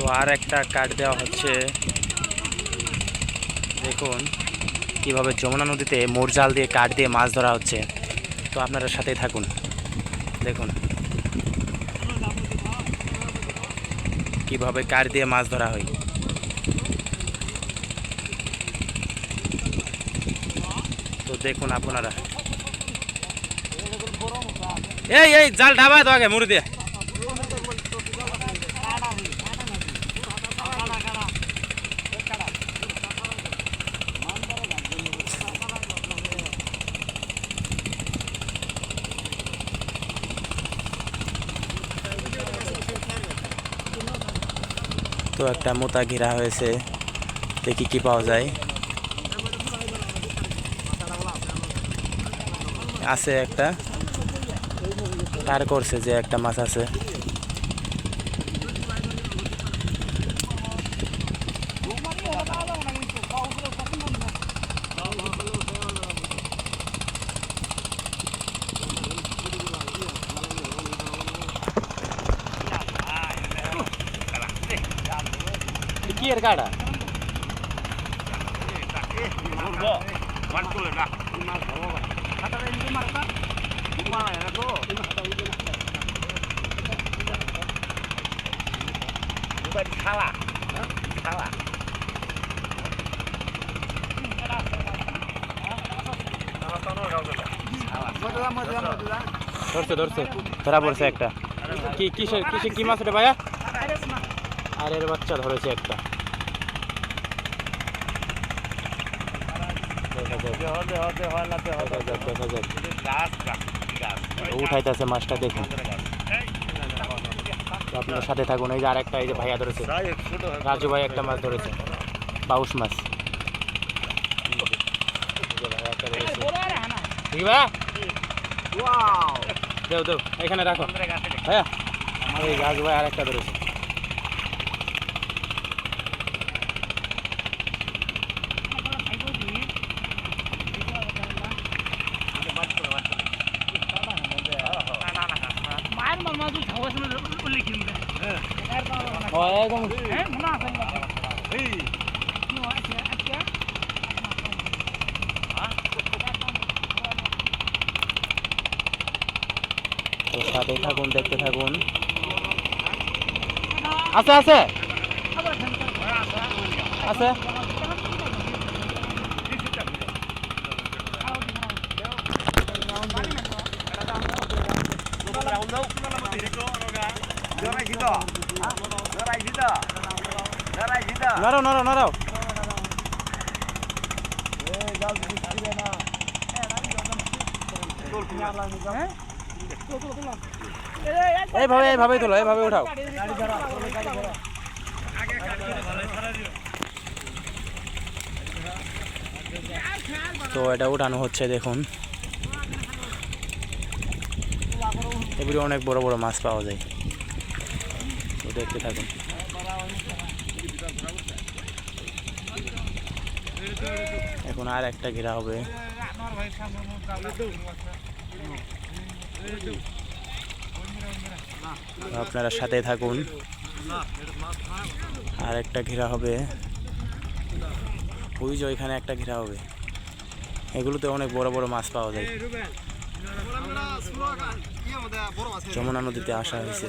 তো আর একটা কাঠ দেওয়া হচ্ছে। দেখুন কীভাবে যমুনা নদীতে মোর জাল দিয়ে কাঠ দিয়ে মাছ ধরা হচ্ছে। তো আপনারা সাথেই থাকুন। দেখুন। কীভাবে কাঠ দিয়ে মাছ ধরা হয়। তো দেখুন আপনারা। এই এই, জাল ঢাবা তো আগে, মুড়ি দিয়ে। তো একটা মোতা ঘেরা হয়েছে। দেখি কি পাওয়া যায়। আছে একটা। তার করছে যে একটা মাছ আছে। কি এর কাটা ধরছে ধরছে। ধরা পড়ছে একটা। কি কিসের কিসে কি মাছ এটা ভাইয়া? আর এর বাচ্চা ধরেছে একটা। উঠাইতেছে মাছটা দেখুন আপনার সাথে থাকুন। এই যে আরেকটা এই যে ভাইয়া ধরেছে। রাজু ভাই একটা মাছ ধরেছে। পাউস মাছ। ঠিক ভাইয়া। দেও দেও এখানে রাখো। ভাইয়া আমার এই রাজু ভাই আরেকটা ধরেছে। ও একদম তো সাথে থাকুন দেখতে থাকুন আছে আছে আছে নরাও নরাও নরাও এইভাবে এইভাবেই তোলো এইভাবে উঠাও। তো এটা উঠানো হচ্ছে দেখুন। এগুলো অনেক বড় বড় মাছ পাওয়া যায়। তো দেখতে থাকুন। এখন আর একটা ঘেরা হবে। আপনারা সাথে থাকুন। আর একটা ঘেরা হবে। ওই যে ওইখানে একটা ঘেরা হবে। এগুলোতে অনেক বড় বড় মাছ পাওয়া যায়। যমুনা নদীতে আসা হয়েছে।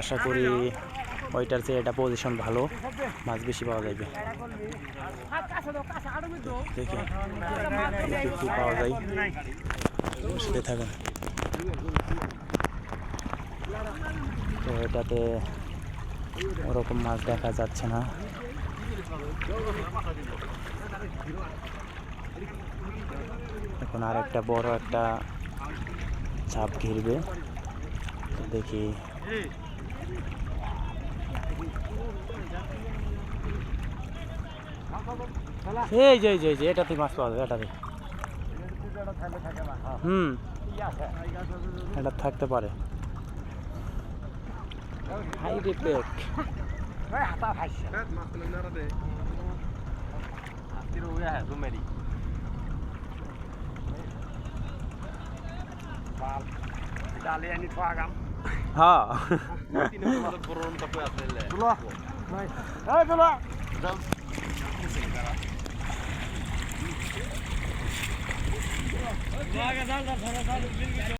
আশা করি ওইটার চেয়ে এটা পজিশন ভালো। মাছ বেশি পাওয়া যাবে দেখি। পাওয়া যায়। সাথে থাকুন। তো এটাতে ওরকম মাছ দেখা যাচ্ছে না। এখন আর একটা বড় একটা চাপ ঘিরবে। দেখি। এই যে যে যে এটাতে মাছ পাওয়া যাবে এটাতে হুম। এটা থাকতে পারে। হাই রে পেক। ডালে আনি থোয়া গাম হ্যাঁ